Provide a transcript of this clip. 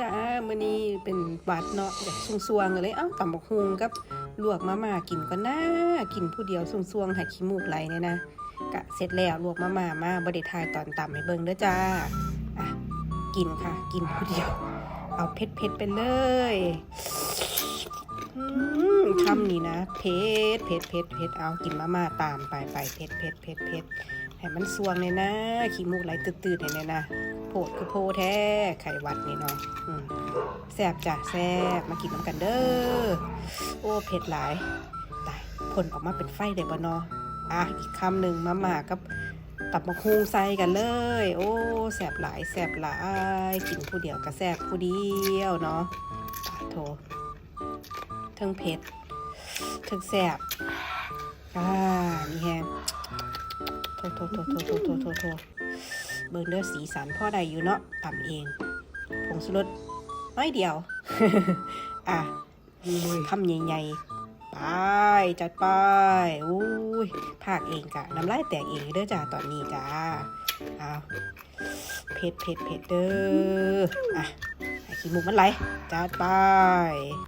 จ้ามื้อนี้เป็นบัดเนาะอยากสวงๆก็เลยเอ้าตำบักฮุงกับลวกมาม่ากินก็น่ากินผู้เดียวสวงๆให้ขี้มูกไหลเนี่ยนะกะเสร็จแล้วลวกมาม่ามาบ่ได้ทายตอนตำให้เบิ่งเด้อจ้าอะกินค่ะ กินผู้เดียว เอาเผ็ดๆไปเลยอืมคำนี้นะเผ็ดเผ็ดเผ็ดเผ็ดเอากินมาม่าตามไปไปเผ็ดเผ็ดเผ็ดเผ็ดให้มันสวงเลยนะขี้มูกไหลตืดๆเนี่ยนะ พดคือโพแท้ไข่วัดนี่เนาะแซบจ้ะแซบมากินน้ำกันเด้อโอ้เผ็ดหลายตายผลออกมาเป็นไฟเด้บ่เนาะอะอีกคำหนึ่งมาหมากับตับมะคูงใสกันเลย โอ้แซบหลายแซบหลายกินผู้เดียวกับแซบผู้เดียวเนาะปาโทเทิงเผ็ดเทิงแซบอ่านี่แฮงโทโทโทโทโทโทโเบิ่งเด้อสีสันพ่อใดอยู่เนาะตำเองผงสุรสน้อยเดียว อะทำใหญ่ๆ ไป จัดไปอุ้ยภาคเองกะน้ำลายแตกเองเด้อจ้าตอนนี้จ้าเอาเผ็ดเผ็ดเผ็ดเด้ออะให้ขี้มุกมันไหลจัดไป